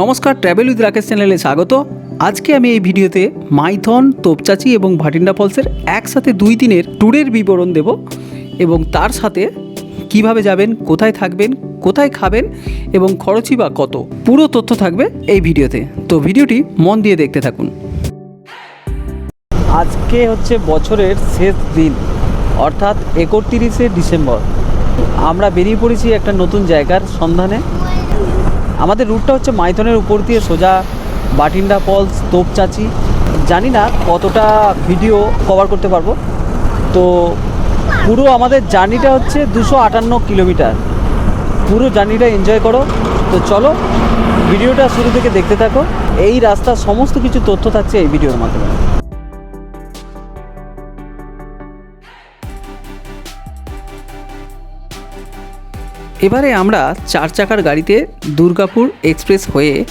নমস্কার travel with Rakesh চ্যানেলে স্বাগত। আজকে আমি এই ভিডিওতে মাইথন, তোপচাচি এবং ভাটিন্ডা ফলসের একসাথে দুই দিনের ট্যুরের বিবরণ দেব এবং তার সাথে কীভাবে যাবেন, কোথায় থাকবেন, কোথায় খাবেন এবং খরচই বা কত, পুরো তথ্য থাকবে এই ভিডিওতে। তো ভিডিওটি মন দিয়ে দেখতে থাকুন। আজকে হচ্ছে বছরের শেষ দিন, অর্থাৎ একত্রিশে ডিসেম্বর। আমরা বেরিয়ে পড়েছি একটা নতুন জায়গার সন্ধানে। আমাদের রুটটা হচ্ছে মাইথনের উপর দিয়ে সোজা বাটিন্ডা ফলস তোপচাচি জানি না কতটা ভিডিও কভার করতে পারব। তো পুরো আমাদের জার্নিটা হচ্ছে দুশো আটান্ন কিলোমিটার। পুরো জার্নিটা এনজয় করো। তো চলো ভিডিওটা শুরু থেকে দেখতে থাকো। এই রাস্তার সমস্ত কিছু তথ্য থাকছে এই ভিডিওর মাধ্যমে। এবারে আমরা চার চাকার গাড়িতে দুর্গাপুর এক্সপ্রেস হয়ে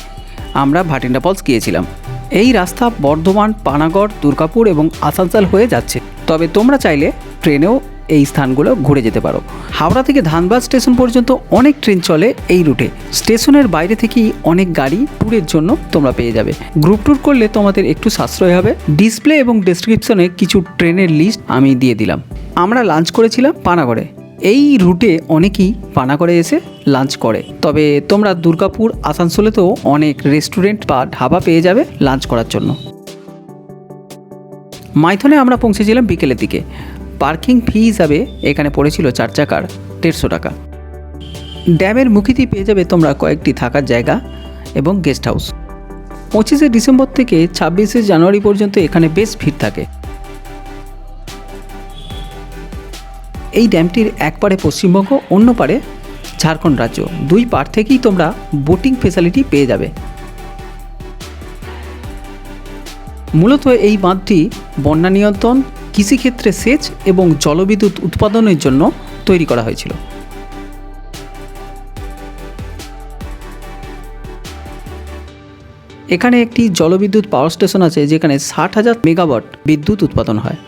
আমরা ভাটিন্ডা ফলস গিয়েছিলাম। এই রাস্তা বর্ধমান, পানাগড়, দুর্গাপুর এবং আসানসোল হয়ে যাচ্ছে। তবে তোমরা চাইলে ট্রেনেও এই স্থানগুলো ঘুরে যেতে পারো। হাওড়া থেকে ধানবাদ স্টেশন পর্যন্ত অনেক ট্রেন চলে এই রুটে। স্টেশনের বাইরে থেকেই অনেক গাড়ি ট্যুরের জন্য তোমরা পেয়ে যাবে। গ্রুপ ট্যুর করলে তোমাদের একটু সাশ্রয় হবে। ডিসপ্লে এবং ডেসক্রিপশনে কিছু ট্রেনের লিস্ট আমি দিয়ে দিলাম। আমরা লাঞ্চ করেছিলাম পানাগড়ে। এই রুটে অনেকেই পানাগড়ে এসে লাঞ্চ করে। তবে তোমরা দুর্গাপুর, আসানসোলেতেও অনেক রেস্টুরেন্ট বা ঢাবা পেয়ে যাবে লাঞ্চ করার জন্য। মাইথনে আমরা পৌঁছেছিলাম বিকেলের দিকে। পার্কিং ফি হিসাবে এখানে পড়েছিল চার চাকার, দেড়শো টাকা। ড্যামের মুখিতেই পেয়ে যাবে তোমরা কয়েকটি থাকার জায়গা এবং গেস্ট হাউস। পঁচিশে ডিসেম্বর থেকে ছাব্বিশে জানুয়ারি পর্যন্ত এখানে বেশ ভিড় থাকে। এই ড্যামটির এক পারে পশ্চিমবঙ্গ, অন্য পারে ঝাড়খণ্ড রাজ্য। দুই পার থেকেই তোমরা বোটিং ফেসিলিটি পেয়ে যাবে। মূলত এই বাঁধটি বন্যা নিয়ন্ত্রণ, কৃষিক্ষেত্রে সেচ এবং জলবিদ্যুৎ উৎপাদনের জন্য তৈরি করা হয়েছিল। এখানে একটি জলবিদ্যুৎ পাওয়ার স্টেশন আছে, যেখানে ষাট হাজার মেগাওয়াট বিদ্যুৎ উৎপাদন হয়।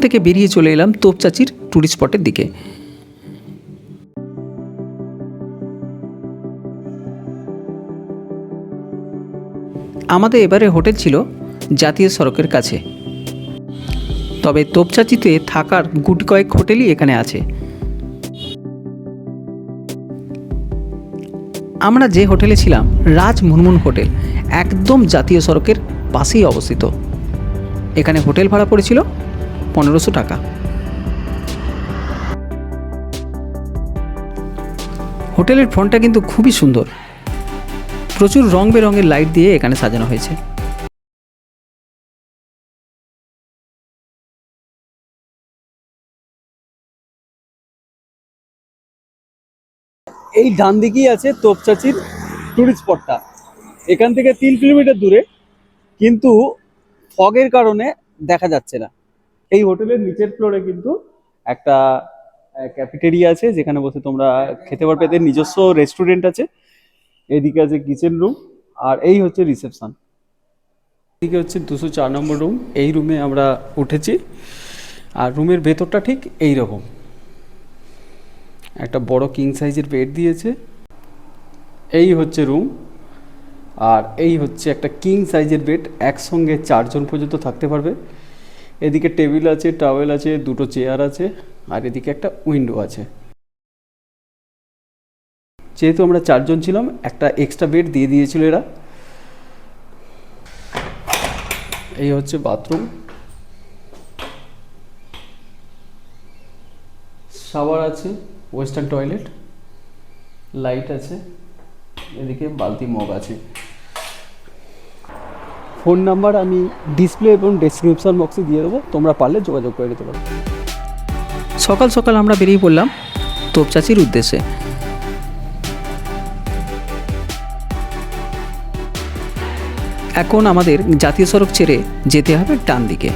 থেকে বেরিয়ে চলে এলাম তোপচাচির ট্যুরিস্ট স্পটের দিকে। আমাদের এবারে হোটেল ছিল জাতীয় সড়কের কাছে। তবে তোপচাচিতে থাকার গুটি কয়েক হোটেলই এখানে আছে। আমরা যে হোটেলে ছিলাম, রাজ মুনমুন হোটেল, একদম জাতীয় সড়কের পাশেই অবস্থিত। এখানে হোটেল ভাড়া পড়েছিল পনেরোশো টাকা। হোটেলের ফ্রন্টটা কিন্তু খুবই সুন্দর। প্রচুর রং বেরঙের লাইট দিয়ে এখানে সাজানো হয়েছে। এই ডান দিকেই আছে তোপচাচির টুরিস্ট স্পটটা এখান থেকে তিন কিলোমিটার দূরে, কিন্তু ফগের কারণে দেখা যাচ্ছে না। এই হোটেলের নিচের ফ্লোরে কিন্তু একটা ক্যাফেটেরিয়া আছে, যেখানে বসে তোমরা খেতে পারবে। এদের নিজস্ব রেস্টুরেন্ট আছে। এদিকে আছে কিচেন রুম আর এই হচ্ছে রিসেপশন এদিকে হচ্ছে দুশো চার নম্বর রুম এই রুমে আমরা উঠেছি। আর রুমের ভেতরটা ঠিক এই রকম একটা বড় কিং সাইজের বেড দিয়েছে। এই হচ্ছে রুম আর এই হচ্ছে একটা কিং সাইজের বেড একসঙ্গে চারজন পর্যন্ত থাকতে পারবে। এদিকে টেবিল আছে, টাওয়েল আছে, দুটো চেয়ার আছে, আর এদিকে একটা উইন্ডো আছে। যেহেতু আমরা চারজন ছিলাম, একটা এক্সট্রা বেড দিয়ে দিয়েছিল এরা। এই হচ্ছে বাথরুম। শাওয়ার আছে, ওয়েস্টার্ন টয়লেট। লাইট আছে, এদিকে বালতি মগ আছে। ফোন নাম্বার আমি ডিসপ্লে এবং ডেসক্রিপশন বক্সে দিয়ে দেবো। তোমরা পারলে যোগাযোগ করে নিতে পারো। সকাল সকাল আমরা বেরিয়ে পড়লাম তোপচাচির উদ্দেশ্যে। এখন আমাদের জাতীয় সড়ক ছেড়ে যেতে হবে ডান দিকে।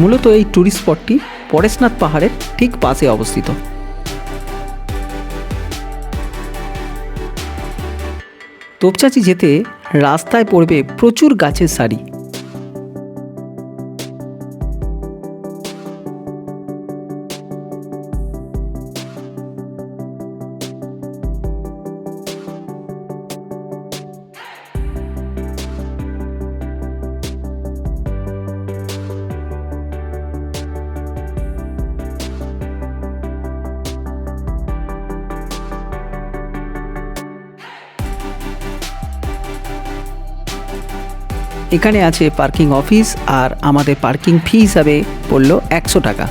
মূলত এই ট্যুরিস্ট স্পটটি পরেশনাথ পাহাড়ের ঠিক পাশে অবস্থিত। তোপচাচি যেতে রাস্তায় পড়বে প্রচুর গাছের সারি। এখানে আছে পার্কিং অফিস আর আমাদের পার্কিং ফি হিসাবে পড়ল একশো টাকা।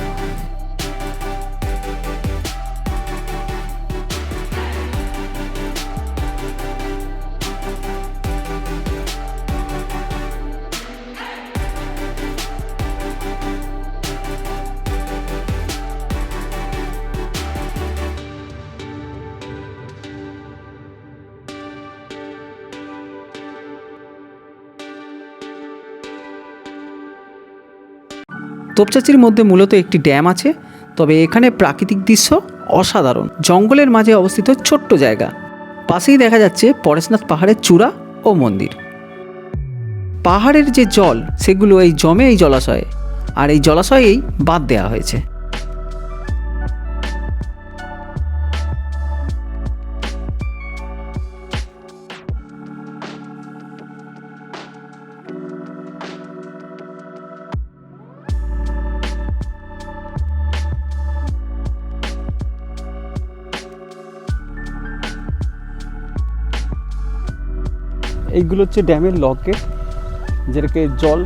তোপচাচির মধ্যে মূলত একটি ড্যাম আছে, তবে এখানে প্রাকৃতিক দৃশ্য অসাধারণ। জঙ্গলের মাঝে অবস্থিত ছোট্ট জায়গা। পাশেই দেখা যাচ্ছে পরেশনাথ পাহাড়ের চূড়া ও মন্দির। পাহাড়ের যে জল, সেগুলো এই জমে এই জলাশয়ে। আর এই জলাশয়েই বাদ দেওয়া হয়েছে। এইগুলো হচ্ছে ড্যামের লকেট, যেটাকে জল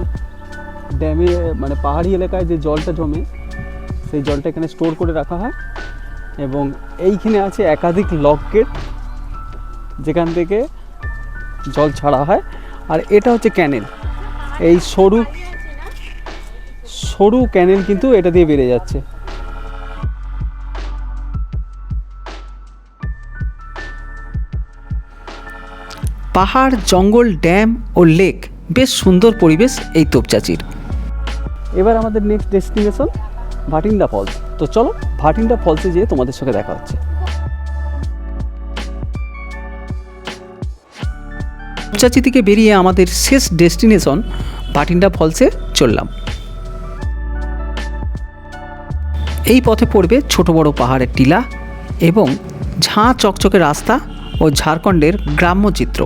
ড্যামে মানে পাহাড়ি এলাকায় যে জলটা জমে, সেই জলটা এখানে স্টোর করে রাখা হয়। এবং এইখানে আছে একাধিক লক গেট যেখান থেকে জল ছাড়া হয়। আর এটা হচ্ছে ক্যানেল। এই সরু সরু ক্যানেল কিন্তু এটা দিয়ে বেড়ে যাচ্ছে। পাহাড়, জঙ্গল, ড্যাম ও লেক। বেশ সুন্দর পরিবেশ এই তোপচাচির। এবার আমাদের নেক্সট ডেস্টিনেশন ভাটিন্ডা ফলস তো চলো, ভাটিন্ডা ফলসে যেয়ে তোমাদের সঙ্গে দেখা হচ্ছে। তোপচাচি থেকে বেরিয়ে আমাদের শেষ ডেস্টিনেশন ভাটিন্ডা ফলসে চললাম। এই পথে পড়বে ছোট বড় পাহাড়ের টিলা এবং ঝাঁ চকচকে রাস্তা ও ঝাড়খণ্ডের গ্রাম্য চিত্র।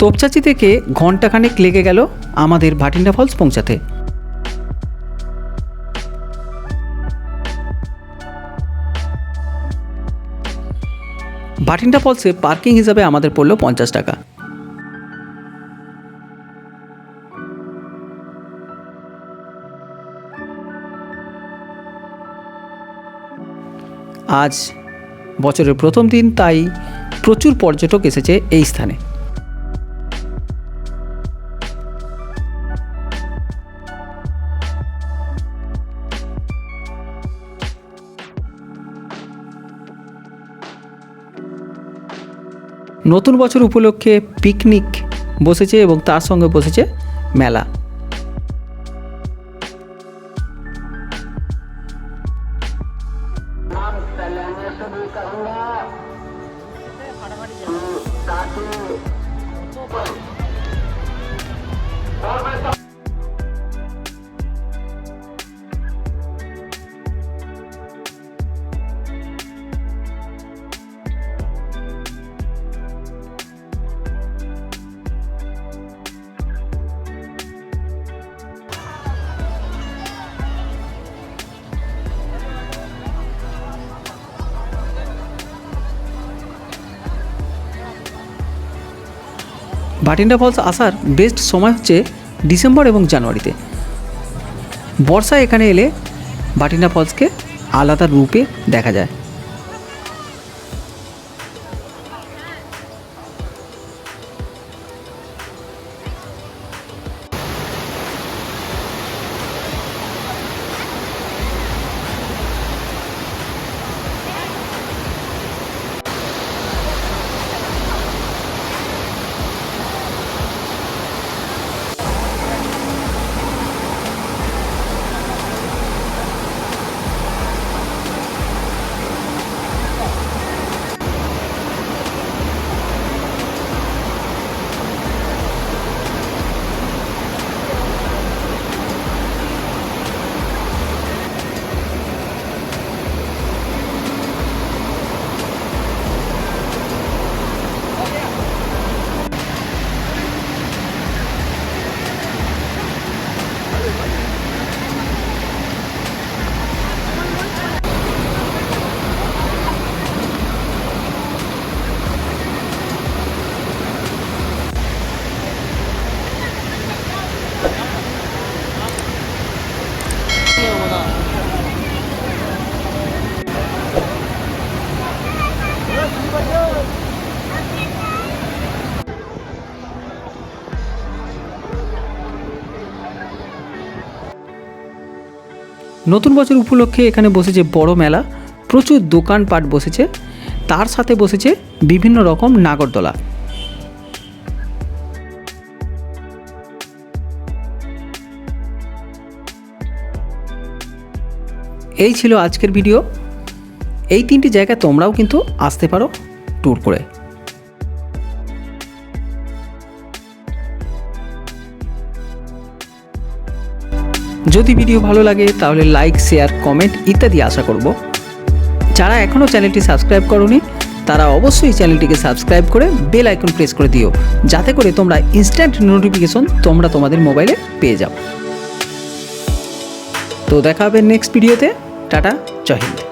তোপচাচি থেকে ঘন্টাখানেক লেগে গেল আমাদের ভাটিন্ডা ফলস পৌঁছাতে। ভাটিন্ডা ফলসে পার্কিং হিসাবে আমাদের পড়ল পঞ্চাশ টাকা। আজ বছরের প্রথম দিন, তাই প্রচুর পর্যটক এসেছে এই স্থানে। নতুন বছর উপলক্ষে পিকনিক বসেছে এবং তার সঙ্গে বসেছে মেলা। ভাটিন্ডা ফলস আসার বেস্ট সময় হচ্ছে ডিসেম্বর এবং জানুয়ারিতে। বর্ষা এখানে এলে বাটিন্ডা ফলসকে আলাদা রূপে দেখা যায়। নতুন বছর উপলক্ষে এখানে বসেছে বড় মেলা, প্রচুর দোকানপাট বসেছে, তার সাথে বসেছে বিভিন্ন রকম নাগরদোলা। এই ছিল আজকের ভিডিও। এই তিনটি জায়গায় তোমরাও কিন্তু আসতে পারো ট্যুর করে। যদি ভিডিও ভালো লাগে, তাহলে লাইক শেয়ার কমেন্ট ইত্যাদি আশা করব। যারা এখনও চ্যানেলটি সাবস্ক্রাইব করনি, তারা অবশ্যই চ্যানেলটিকে সাবস্ক্রাইব করে বেল আইকন প্রেস করে দিও। যাতে করে তোমরা ইনস্ট্যান্ট নোটিফিকেশন তোমরা তোমাদের মোবাইলে পেয়ে যাও। তো দেখা হবে নেক্সট ভিডিওতে টাটা, জয় হিন্দ।